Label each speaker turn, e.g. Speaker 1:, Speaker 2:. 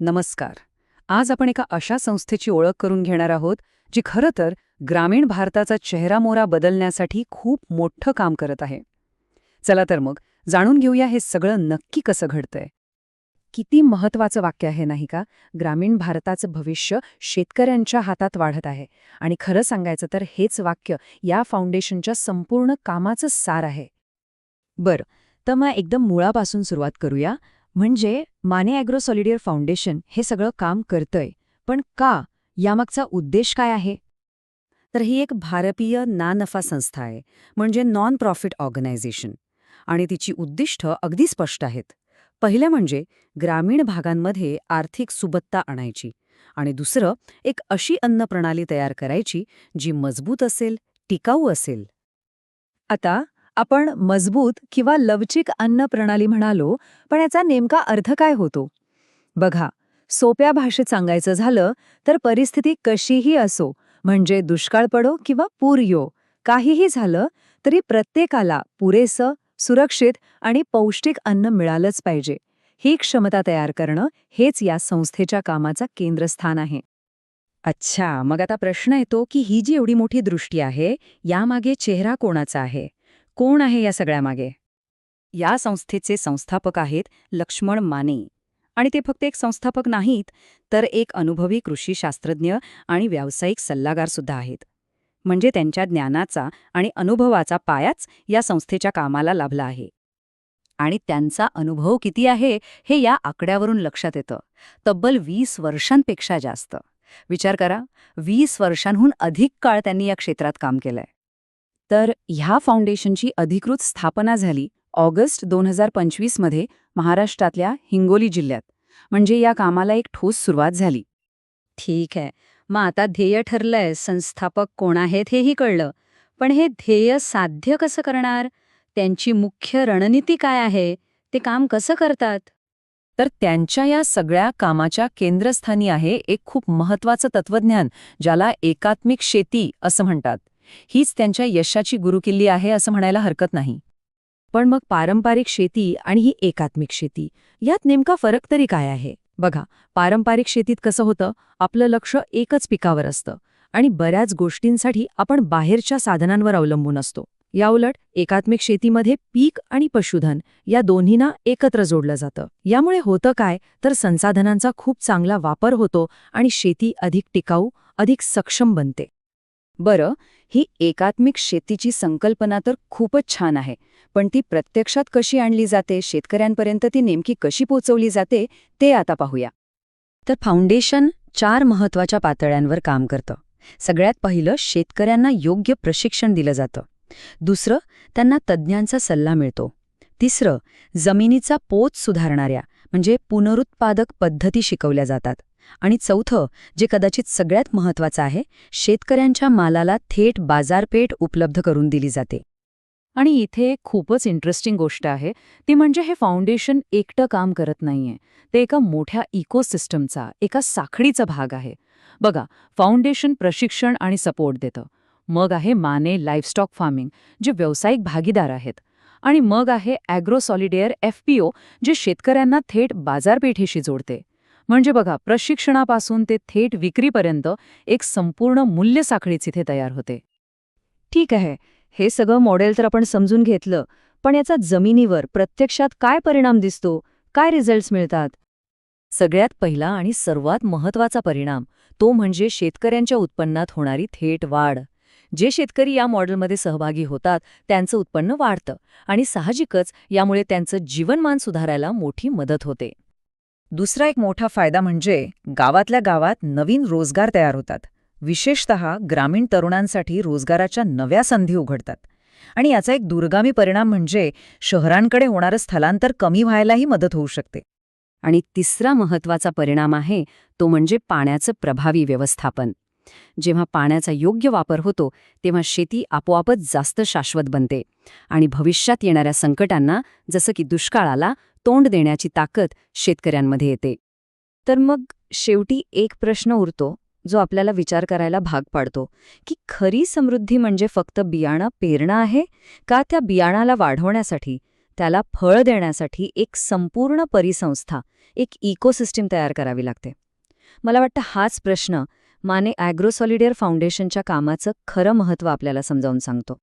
Speaker 1: नमस्कार. आज आपण एका अशा संस्थेची ओळख करून घेणार आहोत जी खरं तर ग्रामीण भारताचा चेहरामोरा बदलण्यासाठी खूप मोठं काम करत आहे. चला तर मग जाणून घेऊया हे सगळं नक्की कसं घडतंय. किती महत्वाचं वाक्य आहे नाही का? ग्रामीण भारताचं भविष्य शेतकऱ्यांच्या हातात वाढत आहे. आणि खरं सांगायचं तर हेच वाक्य या फाउंडेशनच्या संपूर्ण कामाचं सार आहे. बरं तर मग एकदम मुळापासून सुरुवात करूया. म्हणजे माने ॲग्रो सॉलिडियर फाउंडेशन हे सगळं काम करतंय. पण का? यामागचा उद्देश काय आहे? तर ही एक भारतीय ना नफा संस्था आहे म्हणजे नॉन प्रॉफिट ऑर्गनायझेशन आणि तिची उद्दिष्ट अगदी स्पष्ट आहेत. पहिलं म्हणजे ग्रामीण भागांमध्ये आर्थिक सुबत्ता आणायची आणि दुसरं एक अशी अन्न प्रणाली तयार करायची जी मजबूत असेल टिकाऊ असेल. आता आपण मजबूत किंवा लवचिक अन्न प्रणाली म्हणालो पण याचा नेमका अर्थ काय होतो? बघा सोप्या भाषेत सांगायचं झालं तर परिस्थिती कशीही असो म्हणजे दुष्काळ पडो किंवा पूर यो काहीही झालं तरी प्रत्येकाला पुरेसं सुरक्षित आणि पौष्टिक अन्न मिळालंच पाहिजे. ही क्षमता तयार करणं हेच या संस्थेच्या कामाचं केंद्रस्थान आहे. अच्छा मग आता प्रश्न येतो की ही जी एवढी मोठी दृष्टी आहे यामागे चेहरा कोणाचा आहे? कोण आहे या सगळ्यामागे? या संस्थेचे संस्थापक आहेत लक्ष्मण माने. आणि ते फक्त एक संस्थापक नाहीत तर एक अनुभवी कृषी शास्त्रज्ञ आणि व्यावसायिक सल्लागार सुद्धा आहेत. म्हणजे त्यांच्या ज्ञानाचा आणि अनुभवाचा पायाच या संस्थेच्या कामाला लाभला आहे. आणि त्यांचा अनुभव किती आहे हे या आकड्यावरून लक्षात येतं. तब्बल वीस वर्षांपेक्षा जास्त. विचार करा वीस वर्षांहून अधिक काळ त्यांनी या क्षेत्रात काम केलंय. तर ह्या फाउंडेशनची अधिकृत स्थापना झाली ऑगस्ट दोन हजार पंचवीसमध्ये महाराष्ट्रातल्या हिंगोली जिल्ह्यात. म्हणजे या कामाला एक ठोस सुरुवात झाली. ठीक आहे. मग आता ध्येय ठरलंय संस्थापक कोण आहेत हेही कळलं. पण हे ध्येय साध्य कसं करणार? त्यांची मुख्य रणनीती काय आहे? ते काम कसं करतात? तर त्यांच्या या सगळ्या कामाच्या केंद्रस्थानी आहे एक खूप महत्वाचं तत्वज्ञान ज्याला एकात्मिक शेती असं म्हणतात. हीच त्यांच्या यशाची गुरुकिल्ली आहे असं म्हणायला हरकत नाही. पण मग पारंपरिक शेती आणि ही एकात्मिक शेती यात नेमका फरक तरी काय आहे? बघा पारंपरिक शेतीत कसं होतं आपलं लक्ष एकच पिकावर असतं आणि बऱ्याच गोष्टींसाठी आपण बाहेरच्या साधनांवर अवलंबून असतो. याउलट एकात्मिक शेतीमध्ये पीक आणि पशुधन या दोन्हींना एकत्र जोडलं जातं. यामुळे होतं काय तर संसाधनांचा खूप चांगला वापर होतो आणि शेती अधिक टिकाऊ अधिक सक्षम बनते. बरं ही एकात्मिक शेतीची संकल्पना तर खूपच छान आहे. पण ती प्रत्यक्षात कशी आणली जाते शेतकऱ्यांपर्यंत ती नेमकी कशी पोचवली जाते ते आता पाहूया. तर फाउंडेशन चार महत्त्वाच्या पातळ्यांवर काम करतं. सगळ्यात पहिलं शेतकऱ्यांना योग्य प्रशिक्षण दिलं जातं. दुसरं त्यांना तज्ज्ञांचा सल्ला मिळतो. तिसरं जमिनीचा पोत सुधारणाऱ्या म्हणजे पुनरुत्पादक पद्धती शिकवल्या जातात. आणि चौथं जे कदाचित सगळ्यात महत्वाचं आहे शेतकऱ्यांच्या मालाला थेट बाजारपेठ उपलब्ध करून दिली जाते. आणि इथे एक खूपच इंटरेस्टिंग गोष्ट आहे ती म्हणजे हे फाउंडेशन एकटं काम करत नाहीये. ते एका मोठ्या इकोसिस्टमचा एका साखळीचा भाग आहे. बघा फाउंडेशन प्रशिक्षण आणि सपोर्ट देतं. मग आहे माने लाईफस्टॉक फार्मिंग जे व्यावसायिक भागीदार आहेत. आणि मग आहे ॲग्रो सॉलिडेअर एफ जे शेतकऱ्यांना थेट बाजारपेठेशी जोडते. म्हणजे बघा प्रशिक्षणापासून ते थेट विक्रीपर्यंत एक संपूर्ण मूल्य साखळीच इथे तयार होते. ठीक आहे हे सगळं मॉडेल तर आपण समजून घेतलं पण याचा जमिनीवर प्रत्यक्षात काय परिणाम दिसतो? काय रिझल्ट्स मिळतात? सगळ्यात पहिला आणि सर्वात महत्त्वाचा परिणाम तो म्हणजे शेतकऱ्यांच्या उत्पन्नात होणारी थेट वाढ. जे शेतकरी या मॉडेलमध्ये सहभागी होतात त्यांचं उत्पन्न वाढतं आणि साहजिकच यामुळे त्यांचं जीवनमान सुधारायला मोठी मदत होते. दुसरा एक मोठा फायदा म्हणजे गावातल्या गावात नवीन रोजगार तयार होतात. विशेषत ग्रामीण तरुणांसाठी रोजगाराच्या नव्या संधी उघडतात. आणि याचा एक दूरगामी परिणाम म्हणजे शहरांकडे होणारं स्थलांतर कमी व्हायलाही मदत होऊ शकते. आणि तिसरा महत्त्वाचा परिणाम आहे तो म्हणजे पाण्याचं प्रभावी व्यवस्थापन. जेव्हा पाण्याचा योग्य वापर होतो तेव्हा शेती आपोआपच जास्त शाश्वत बनते. आणि भविष्यात येणाऱ्या संकटांना जसं की दुष्काळाला तोंड देण्याची ताकद शेतकऱ्यांमध्ये येते. तर मग शेवटी एक प्रश्न उरतो जो आपल्याला विचार करायला भाग पाडतो की खरी समृद्धी म्हणजे फक्त बियाणं पेरणं आहे? का त्या बियाणाला वाढवण्यासाठी
Speaker 2: त्याला फळ देण्यासाठी एक संपूर्ण परिसंस्था एक इकोसिस्टीम तयार करावी लागते? मला वाटतं हाच प्रश्न माने ॲग्रोसॉलिडेअर फाउंडेशनच्या कामाचं खरं महत्त्व आपल्याला समजावून सांगतो.